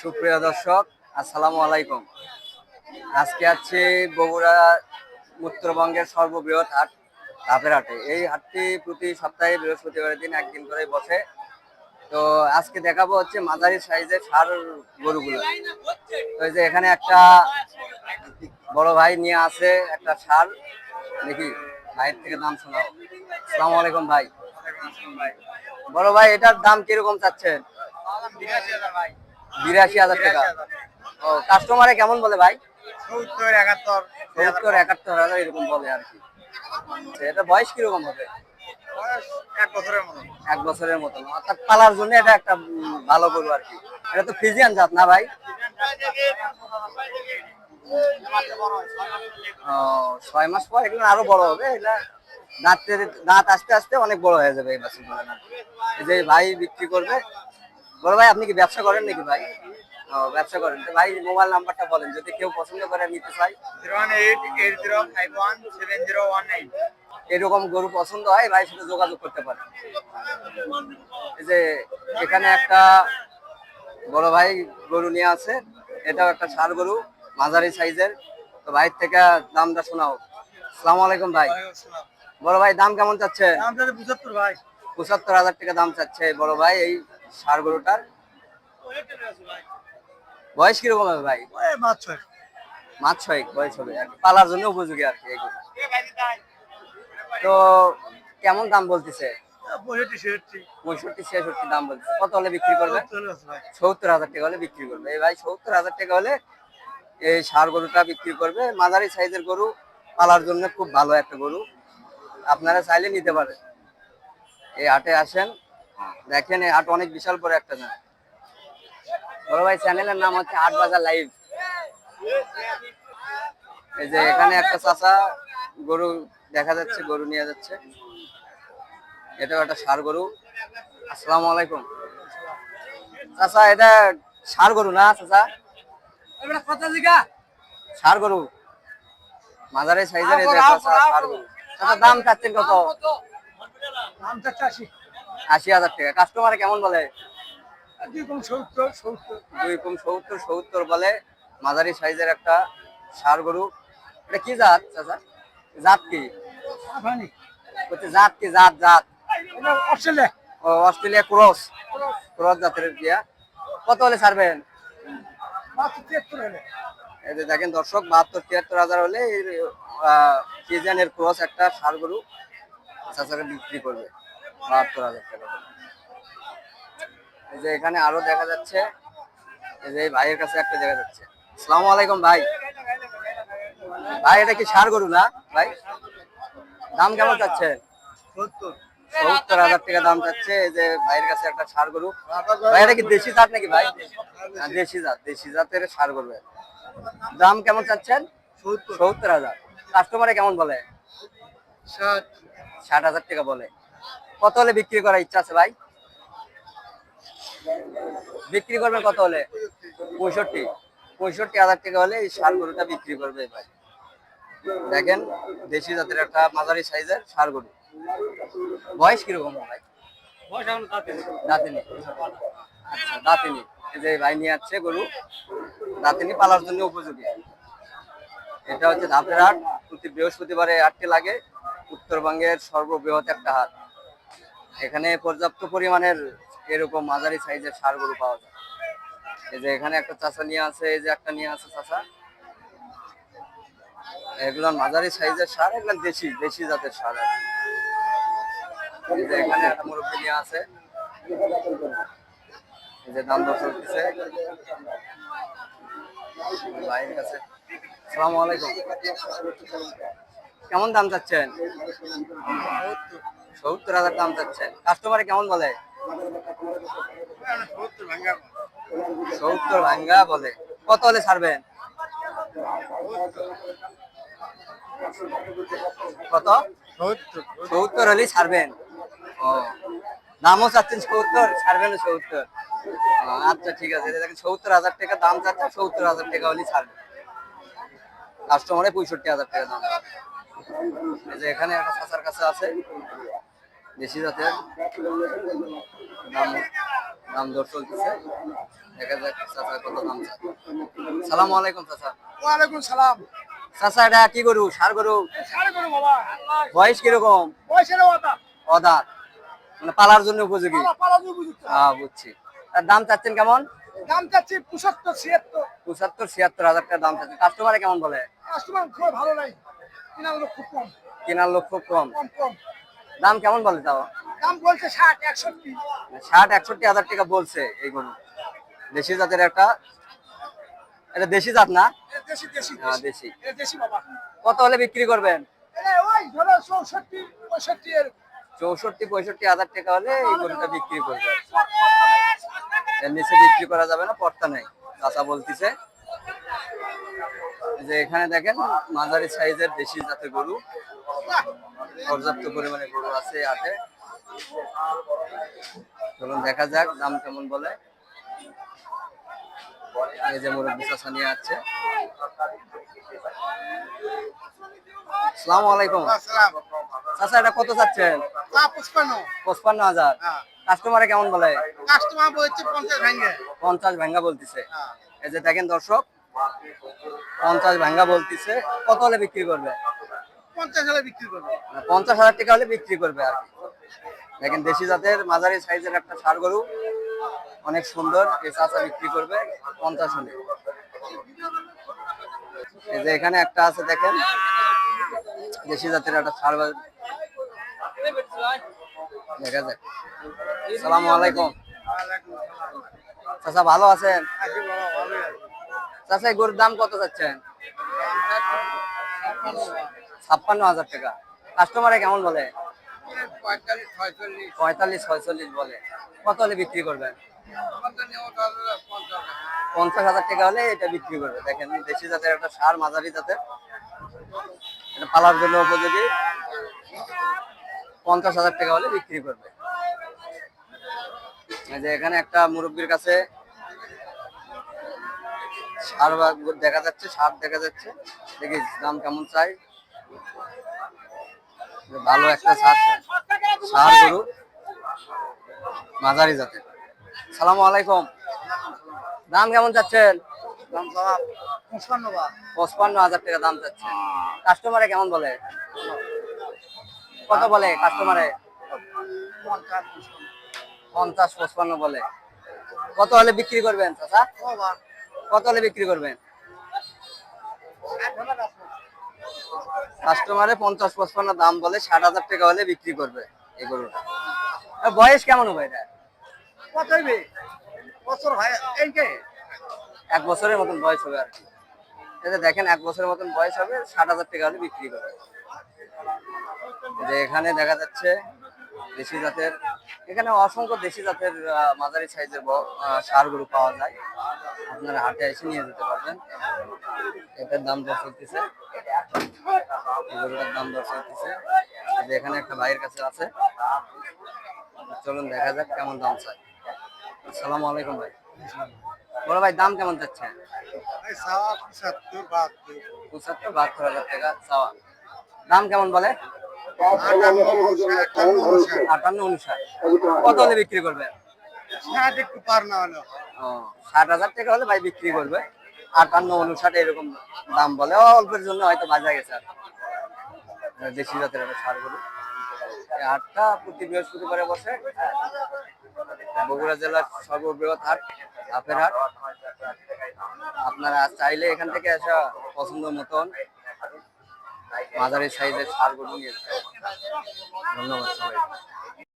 সুপ্রিয় দর্শক, আসসালামু আলাইকুম। আজকে আছি বগুড়া উত্তরবঙ্গের সর্ববৃহৎ হাট, ধাপের হাটে। এই হাটটি প্রতি সপ্তাহে বৃহস্পতিবারের দিন একদিন করে বসে। তো আজকে দেখাবো হচ্ছে মাঝারি সাইজের সার গরুগুলো। তো যে এখানে একটা বড় ভাই নিয়ে আছে একটা সার দেখি, ভাইয়ের থেকে দাম শোনাও। আসসালামু আলাইকুম, ভাই। বড় ভাই, এটার দাম কীরকম চাচ্ছেন? বিরাশি হাজার টাকা। ও কাস্টমারে কেমন বলে ভাই? সত্তর একাত্তর। সত্তর একাত্তর হাজার এরকম বলে আর কি। আচ্ছা, এটা বয়স কীরকম হবে? এক বছরের মতো। এক বছরের মতন অর্থাৎ পালার জন্য এটা একটা ভালো গরু আর কি। এটা তো ফ্রিজিয়ান জাত না ভাই? ও, ছয় মাস পর এগুলো আরও বড় হবে। এটা দাঁত দাঁত আস্তে আস্তে অনেক বড় হয়ে যাবে এই এই যে ভাই বিক্রি করবে বড় ভাই আপনি কি ব্যবসা করেন নাকি ভাই? ও ব্যবসা করেন। তো ভাই মোবাইল নাম্বারটা বলেন যদি কেউ পছন্দ করে নিতে চাই এরকম গরু পছন্দ হয় ভাই সাথে যোগাযোগ করতে পারে এই যে এখানে একটা বড় ভাই গরু নিয়ে আছে এটাও একটা ষাড় গরু মাঝারি সাইজের। তো ভাইয়ের থেকে দামটা শোনাও। সালাম আলাইকুম ভাই। বড় ভাই দাম কেমন চাচ্ছে? পঁচাত্তর হাজার টাকা দাম চাচ্ছে বড় ভাই এই ষাড় গরুটার। বয়স কীরকম হবে ভাই? মাছ ছয় মাছ ছয়েক বয়স হবে আর। পালার জন্য উপযোগী আর কি। তো কেমন দাম বলতেছে? পঁয়ষট্টি ছেষট্টি। দাম বলছে কত হলে বিক্রি করবে? সত্তর হাজার টাকা হলে বিক্রি করবে। এই ভাই সত্তর হাজার টাকা হলে এই গরুটা বিক্রি করবে। মাঝারি সাইজের গরু পালার জন্য খুব ভালো একটা গরু। আপনারা চাইলে নিতে পারেন। এই হাটে আসেন দেখেন এই হাট অনেক বিশাল বড় একটা না বড় ভাই চ্যানেলের নাম হচ্ছে হাট বাজার লাইভ এই যে এখানে একটা চাচা গরু দেখা যাচ্ছে, গরু নিয়ে যাচ্ছে। এটাও একটা ষাড় গরু। আসসালামু আলাইকুম। চাচা এটা ষাড় গরু না চাচা সার গরু। মাঝারি সাইজের দাম চাচ্ছেন কত? দাম চারটে আশি। আশি হাজার টাকা। কাস্টমারে কেমন বলে? দুই কম সত্তর সত্তর। দুই কম সত্তর সত্তর বলে মাঝারি সাইজের একটা ষাড় গরু। এটা কি জাত চাচা? জাত কি? বলছে জাত কি জাত জাত? অস্ট্রেলিয়া। ও অস্ট্রেলিয়া ক্রস। ক্রস জাতের দিয়া কত হলে ছাড়বেন? হলে। এই যে দেখেন দর্শক বাহাত্তর তিয়াত্তর হাজার হলে কেজিয়ানের ক্রস একটা সার গরু চাচাকে বিক্রি করবে। বাহাত্তর হাজার টাকা এই যে এখানে আরও দেখা যাচ্ছে এই যে ভাইয়ের কাছে একটা দেখা যাচ্ছে। আসসালামু আলাইকুম ভাই। ভাই এটা কি ষাড় গরু না ভাই? দাম কেমন চাচ্ছে সত্তর। হাজার টাকা দাম চাচ্ছে এই যে ভাইয়ের কাছে একটা ষাড় গরু। ভাই এটা কি দেশি জাত নাকি ভাই? দেশি জাত দেশি জাতের সার গরু দাম কেমন চাচ্ছেন? সত্তর। হাজার। কাস্টমারে কেমন বলে? ষাট হাজার টাকা বলে। কত হলে বিক্রি করার ইচ্ছা আছে ভাই? বিক্রি করবেন কত হলে? পঁয়ষট্টি। পঁয়ষট্টি হাজার টাকা হলে এই ষাড় গরুটা বিক্রি করবে ভাই। দেখেন দেশি জাতের একটা মাঝারি সাইজের ষাড় গরু বয়স কীরকম ভাই? দাঁতিনি। আচ্ছা দাঁতিনি। এই যে ভাই নিয়ে আসছে গরু দাঁতিনি পালার জন্য উপযোগী। এটা হচ্ছে ধাপের হাট। প্রতি বৃহস্পতিবারে এই হাটটি লাগে। উত্তরবঙ্গের সর্ববৃহৎ একটা হাট। এখানে পর্যাপ্ত পরিমাণের এরকম মাঝারি সাইজের সার গরু পাওয়া যায়। এই যে এখানে একটা চাচা নিয়ে আছে, এই যে একটা নিয়ে আছে চাচা এগুলো মাঝারি সাইজের সার, এগুলো দেশি দেশি জাতের সার। এই যে এখানে একটা মুরব্বী নিয়ে আছে। এই যে দাম দর চলতেছে। ভাইয়ের কেমন দাম চাচ্ছেন? সত্তর হাজার দাম চাচ্ছেন। কাস্টমারে কেমন বলে? সত্তর ভাঙ্গা বলে। কত হলে ছাড়বেন? কত? সত্তর হলেই ছাড়বেন। ও। দামও চাচ্ছেন সত্তর ছাড়বেন সত্তর। আচ্ছা ঠিক আছে। দেখেন, সত্তর হাজার টাকা দাম চাচ্ছেন, সত্তর হাজার টাকা হলেই ছাড়বেন। কাস্টমারে পঁয়ষট্টি হাজার টাকা দাম। যে এখানে একটা চাচার কাছে আছে দেশি জাতের। দাম দাম দর চলতেছে। দেখা যাক চাচা কত দাম চায়। সালাম আলাইকুম চাচা। ওয়ালাইকুম সালাম। চাচা এটা কি গরু? সার গরু? বয়স কীরকম? মানে পালার জন্য উপযোগী? হ্যাঁ বুঝছি। তার দাম চাচ্ছেন কেমন? দাম চাচ্ছি পঁচাত্তর ছিয়াত্তর। পঁচাত্তর ছিয়াত্তর হাজার টাকা দাম চাচ্ছেন। কাস্টমারে কেমন বলে? কাস্টমার খুব ভালো নাই। খুব কম। কেনার লোক খুব কম। দাম কেমন বলে তাও? দাম বলছে ষাট একষট্টি। ষাট একষট্টি হাজার টাকা বলছে এই গরু। দেশি জাতের একটা। এটা দেশি জাত না? দেশি হ্যাঁ, কত হলে বিক্রি করবেন? ওই ধরো চৌষট্টি পঁয়ষট্টি হাজার টাকা হলে এই গরুটা বিক্রি করবে এর নিচে বিক্রি করা যাবে না পর্তা নেই। চাচা বলতিছে যে এখানে দেখেন মাঝারি সাইজের দেশি জাতের গরু। পর্যাপ্ত পরিমাণে গরু আছে হাটে। চলুন দেখা যাক দাম কেমন বলে। এই যে মুরব্বী চাচা নিয়ে আছে সালামু আলাইকুম। চাচা এটা কত চাচ্ছেন? পঁচপান্ন হাজার। হ্যাঁ। কাস্টমারে কেমন বলে? কাস্টমার বলছে পঞ্চাশ ভাঙ্গে। পঞ্চাশ ভাঙ্গা বলতিছে। হ্যাঁ। এই যে দেখেন দর্শক পঞ্চাশ ভাঙ্গা বলতেছে। কত হলে বিক্রি করবে? পঞ্চাশ হাজার বিক্রি করবে। পঞ্চাশ হাজার টাকা হলে বিক্রি করবে আর কি। দেখেন দেশি জাতের মাঝারি সাইজের একটা ষাড় গরু অনেক সুন্দর এই চাচা বিক্রি করবে পঞ্চাশ হলে। এই যে এখানে একটা আছে দেখেন দেশি জাতের একটা গরু। দেখা যাক। সালামু আলাইকুম। চাচা ভালো আছেন? চাচা এই গরুর দাম কত চাচ্ছেন? ছাপ্পান্ন হাজার টাকা। কাস্টমারে কেমন বলে? পঁয়তাল্লিশ, ছয়চল্লিশ বলে। কত হলে বিক্রি করবেন? পঞ্চাশ হাজার টাকা হলে এটা বিক্রি করবে। দেখেন, দেশি জাতের একটা সার, মাঝারি জাতের। এটা পালার জন্য উপযোগী। পঞ্চাশ হাজার টাকা হলে বিক্রি করবে। যে এখানে একটা মুরব্বীর কাছে সার বা দেখা যাচ্ছে সার দেখা যাচ্ছে। দেখি দাম কেমন চাই। ভালো একটা সার সার গরু মাঝারি জাতের। সালামু আলাইকুম। দাম কেমন চাচ্ছেন? পঁচপান্ন হাজার। টাকা দাম চাচ্ছেন। কাস্টমারে কেমন বলে? কত বলে কাস্টমারে? পঞ্চাশ পঞ্চাশ পঁচপান্ন বলে। কত হলে বিক্রি করবেন চাচা? কত হলে বিক্রি করবেন? কাস্টমারে পঞ্চাশ পঁচপান্ন দাম বলে ষাট হাজার টাকা হলে বিক্রি করবে এই গরুটা। বয়স কেমন হবে এটা? কত বছর এইকে এক বছরের মতন বয়স হবে আর কি। যে দেখেন এক বছরের মতন বয়স হবে ষাট হাজার টাকা হলে বিক্রি করবে। যে এখানে দেখা যাচ্ছে দেশি জাতের এখানে অসংখ্য দেশি জাতের মাঝারি সাইজের সার গরু পাওয়া যায়। আপনারা হাটে এসে নিয়ে যেতে পারবেন। এটার দাম দর চলতেছে। দাম দর চলতেছে। এখানে একটা ভাইয়ের কাছে আছে। চলুন দেখা যাক কেমন দাম চাই আসসালামু আলাইকুম ভাই। বড় ভাই, দাম কেমন যাচ্ছে পঁচাত্তর, বাহাত্তর হাজার টাকা চাওয়া। দাম কেমন বলে? আটান্ন, উনষাট। কত হলে বিক্রি করবে ষাট একটু পার না হলো। ষাট হাজার টাকা হলে ভাই বিক্রি করবে। আটান্ন উনষাট এরকম দাম বলে। অল্পের জন্য হয়তো বাজা গেছে আর। দেশি জাতের সার গরু হাটটা প্রতি বৃহস্পতিবারে বসে। বগুড়া জেলার সর্ববৃহৎ হাট, হাফের হাট। আপনারা চাইলে এখান থেকে আসা পছন্দ মতন মাঝারি সাইজের সার গরু নিয়ে ধন্যবাদ সবাই